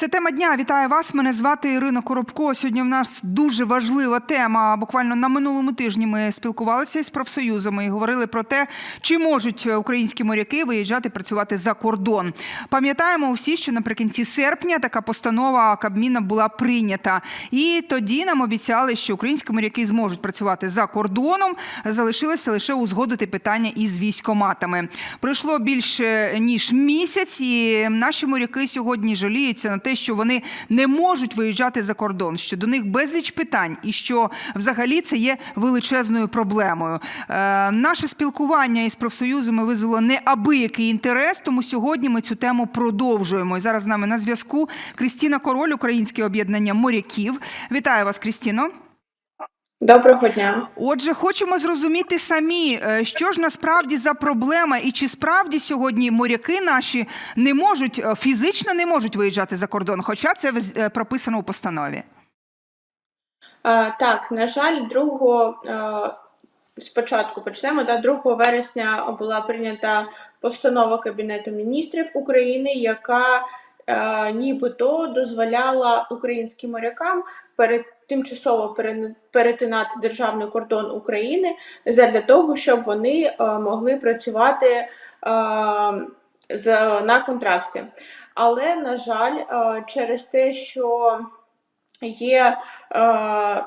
Це тема дня. Вітаю вас. Мене звати Ірина Коробко. Сьогодні в нас дуже важлива тема. Буквально на минулому тижні ми спілкувалися із профсоюзами і говорили про те, чи можуть українські моряки виїжджати працювати за кордон. Пам'ятаємо всі, що наприкінці серпня така постанова Кабміна була прийнята. І тоді нам обіцяли, що українські моряки зможуть працювати за кордоном. Залишилося лише узгодити питання із військоматами. Пройшло більше ніж місяць, і наші моряки сьогодні жаліються на те, що вони не можуть виїжджати за кордон, що до них безліч питань, і що взагалі це є величезною проблемою. Е, наше спілкування із профсоюзами визвело неабиякий інтерес, тому сьогодні ми цю тему продовжуємо. І зараз з нами на зв'язку Крістіна Король, Українське об'єднання моряків. Вітаю вас, Крістіно. Доброго дня. Отже, хочемо зрозуміти самі, е, що ж насправді за проблема, і чи справді сьогодні моряки наші не можуть е, фізично не можуть виїжджати за кордон, хоча це е, прописано у постанові. Так, на жаль, 2 е, спочатку почнемо. Да, 2 вересня була прийнята постанова Кабінету міністрів України, яка нібито дозволяла українським морякам перед тимчасово перетинати державний кордон України для того, щоб вони е, могли працювати е, на контракті. Але, на жаль, е, через те, що є е,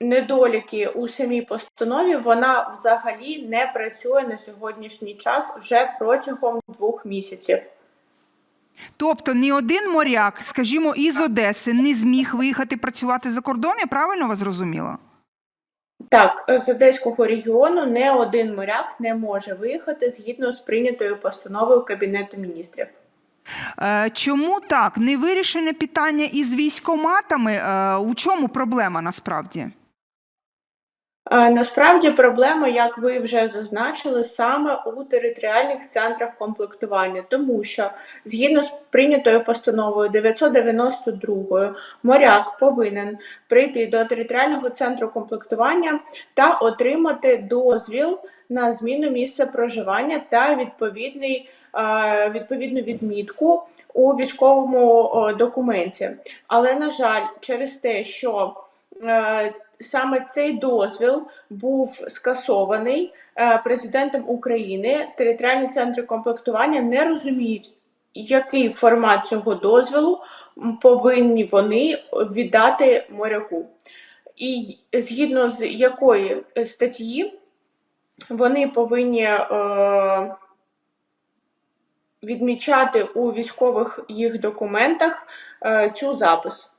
недоліки у самій постанові, вона взагалі не працює на сьогоднішній час вже протягом двох місяців. Тобто ні один моряк, скажімо, із Одеси не зміг виїхати працювати за кордон. Я правильно вас зрозуміла? Так, з Одеського регіону не один моряк не може виїхати згідно з прийнятою постановою Кабінету міністрів. Е, Чому так? Не вирішене питання із військоматами. Е, У чому проблема насправді? Е, Насправді проблема, як ви вже зазначили, саме у територіальних центрах комплектування, тому що згідно з прийнятою постановою 992 моряк повинен прийти до територіального центру комплектування та отримати дозвіл на зміну місця проживання та відповідний, е, відповідну відмітку у військовому документі. Але, на жаль, через те, що е, саме цей дозвіл був скасований е, президентом України. Територіальні центри комплектування не розуміють, який формат цього дозволу повинні вони віддати моряку. І згідно з якої статті вони повинні е, відмічати у військових їх документах е, цю запис.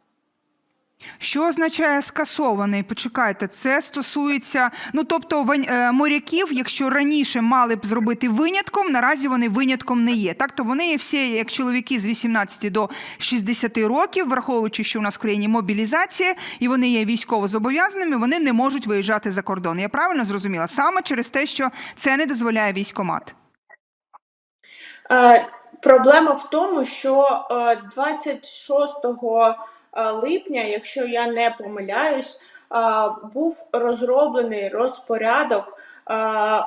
Що означає скасований? Почекайте, це стосується. Ну тобто, е, моряків, якщо раніше мали б зробити винятком, наразі вони винятком не є. Так, то вони всі як чоловіки з 18 до 60 років, враховуючи, що у нас в країні мобілізація, і вони є військово зобов'язаними, вони не можуть виїжджати за кордон. Я правильно зрозуміла? Саме через те, що це не дозволяє військомат. Е, Проблема в тому, що е, 26 е, липня, якщо я не помиляюсь, е, був розроблений розпорядок е,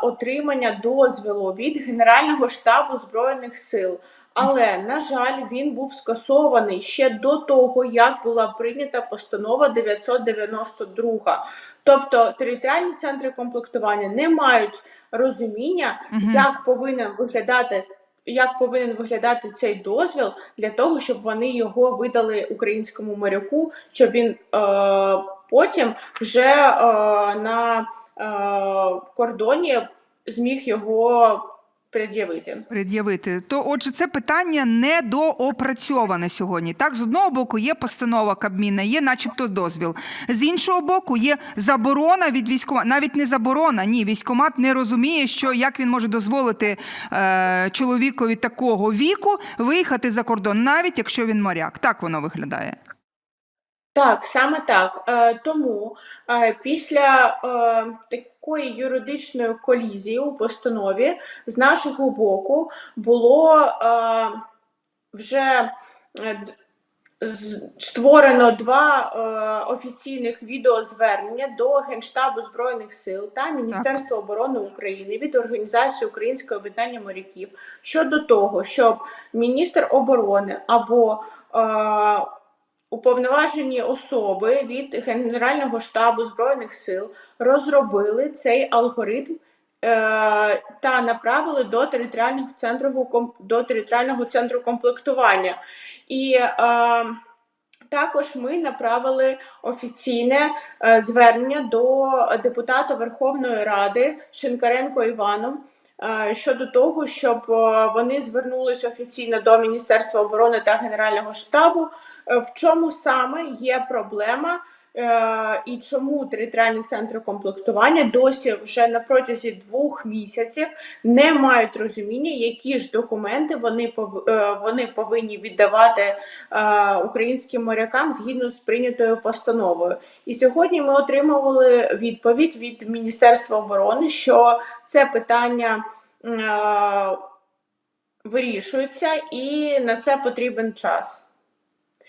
отримання дозволу від Генерального штабу Збройних сил. Але, на жаль, він був скасований ще до того, як була прийнята постанова 992. Тобто територіальні центри комплектування не мають розуміння, як повинен виглядати як повинен виглядати цей дозвіл для того, щоб вони його видали українському моряку, щоб він е, потім вже е, на е, кордоні зміг його пред'явити. пред'явити. То, отже, це питання недоопрацьоване сьогодні. Так, з одного боку є постанова Кабміна, є, начебто, дозвіл. З іншого боку, є заборона від військомат. Навіть не заборона, ні, військомат не розуміє, що як він може дозволити е, чоловікові такого віку виїхати за кордон, навіть якщо він моряк. Так воно виглядає. Так, саме так. Е, тому е, після е, такої юридичної колізії у постанові з нашого боку було е, вже створено два е, офіційних відеозвернення до Генштабу Збройних сил та Міністерства оборони України від Організації Українського об'єднання моряків щодо того, щоб міністр оборони або е, уповноважені особи від Генерального штабу Збройних сил розробили цей алгоритм. е, Та направили до територіального центру до територіального центру комплектування. І е, також ми направили офіційне е, звернення до депутата Верховної Ради Шинкаренко Іваном щодо того, щоб е, вони звернулись офіційно до Міністерства оборони та Генерального штабу. Е, В чому саме є проблема? Е, І чому територіальні центри комплектування досі вже на протязі двох місяців не мають розуміння, які ж документи вони е, вони повинні віддавати е, українським морякам згідно з прийнятою постановою. І сьогодні ми отримували відповідь від Міністерства оборони, що це питання вирішується, і на це потрібен час.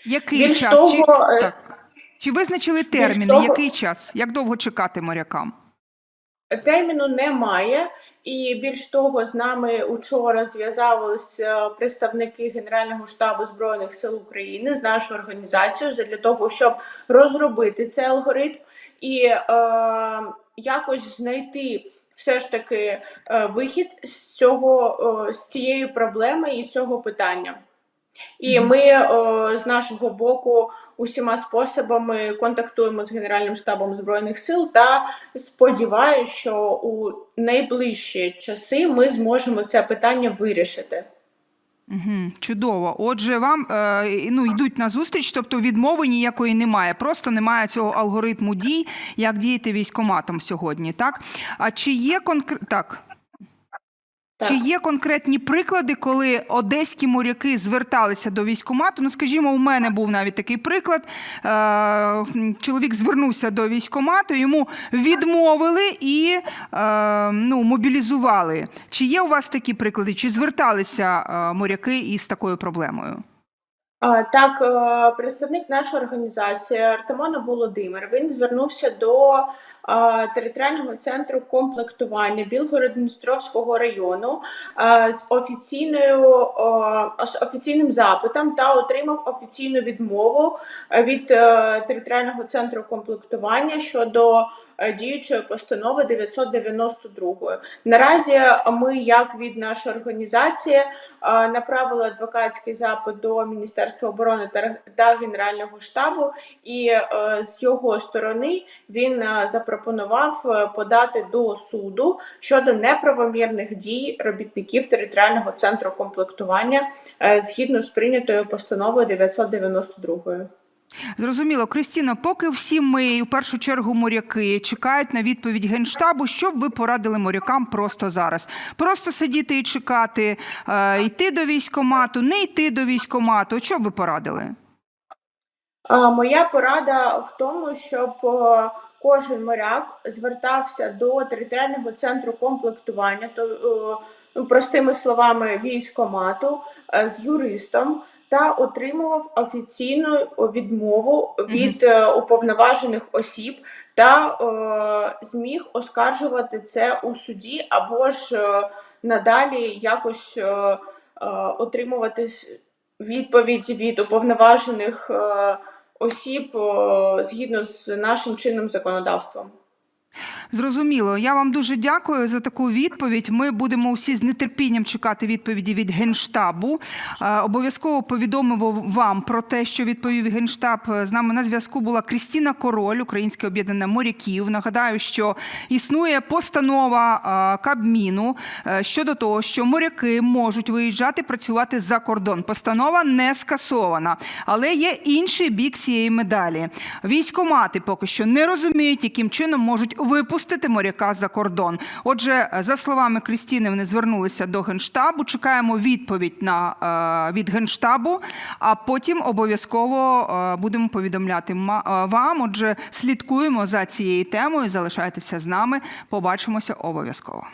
Який Більш час? Того, так. Чи визначили терміни? Який час? Як довго чекати морякам? Терміну немає, і більш того, з нами учора зв'язалися представники Генерального штабу Збройних сил України з нашою організацією для того, щоб розробити цей алгоритм і е, якось знайти все ж таки е, вихід з цього е, з цієї проблеми і з цього питання. І ми е, з нашого боку усіма способами контактуємо з Генеральним штабом Збройних сил та сподіваюся, що у найближчі часи ми зможемо це питання вирішити. Угу, чудово. Отже, вам е, ну, йдуть на зустріч, тобто відмови ніякої немає. Просто немає цього алгоритму дій, як діяти військоматом сьогодні. Так? А чи є конкр... так. Так. Чи є конкретні приклади, коли одеські моряки зверталися до військкомату? Ну, скажімо, у мене був навіть такий приклад. Е, чоловік звернувся до військкомату, йому відмовили і е, ну, мобілізували. Чи є у вас такі приклади? Чи зверталися е, моряки із такою проблемою? Так, е, представник нашої організації Артемонов Володимир він звернувся до е, територіального центру комплектування Білгород-Дністровського району е, з офіційною з офіційним запитом та отримав офіційну відмову від територіального центру комплектування щодо діючої постанови 992. Наразі ми, як від нашої організації, е, направили адвокатський запит до Міністерства оборони та, Генерального штабу, і е, з його сторони він е, запропонував е, подати до суду щодо неправомірних дій робітників територіального центру комплектування е, згідно з прийнятою постановою 992. Зрозуміло, Кристіно, поки всі ми, в першу чергу моряки, чекають на відповідь Генштабу, що б ви порадили морякам просто зараз? Просто сидіти і чекати, е, йти до військкомату, не йти до військкомату. Що б ви порадили? Моя порада в тому, щоб е, кожен моряк звертався до територіального центру комплектування, то е, простими словами, військомату з юристом. Та отримував офіційну відмову від е, уповноважених осіб та е, зміг оскаржувати це у суді або ж е, надалі якось е, е, отримувати відповідь від уповноважених е, осіб е, згідно з нашим чинним законодавством. Зрозуміло. Я вам дуже дякую за таку відповідь. Ми будемо всі з нетерпінням чекати відповіді від Генштабу. Е, Обов'язково повідомимо вам про те, що відповів Генштаб. З нами на зв'язку була Крістіна Король, Українське об'єднання моряків. Нагадаю, що існує постанова е, Кабміну е, щодо того, що моряки можуть виїжджати працювати за кордон. Постанова не скасована, але є інший бік цієї медалі. Військомати поки що не розуміють, яким чином можуть випустити моряка за кордон. Отже, за словами Крістіни, вони звернулися до генштабу. Чекаємо відповідь на е, від генштабу, а потім обов'язково е, будемо повідомляти е, вам. Отже, слідкуємо за цією темою. Залишайтеся з нами. Побачимося обов'язково.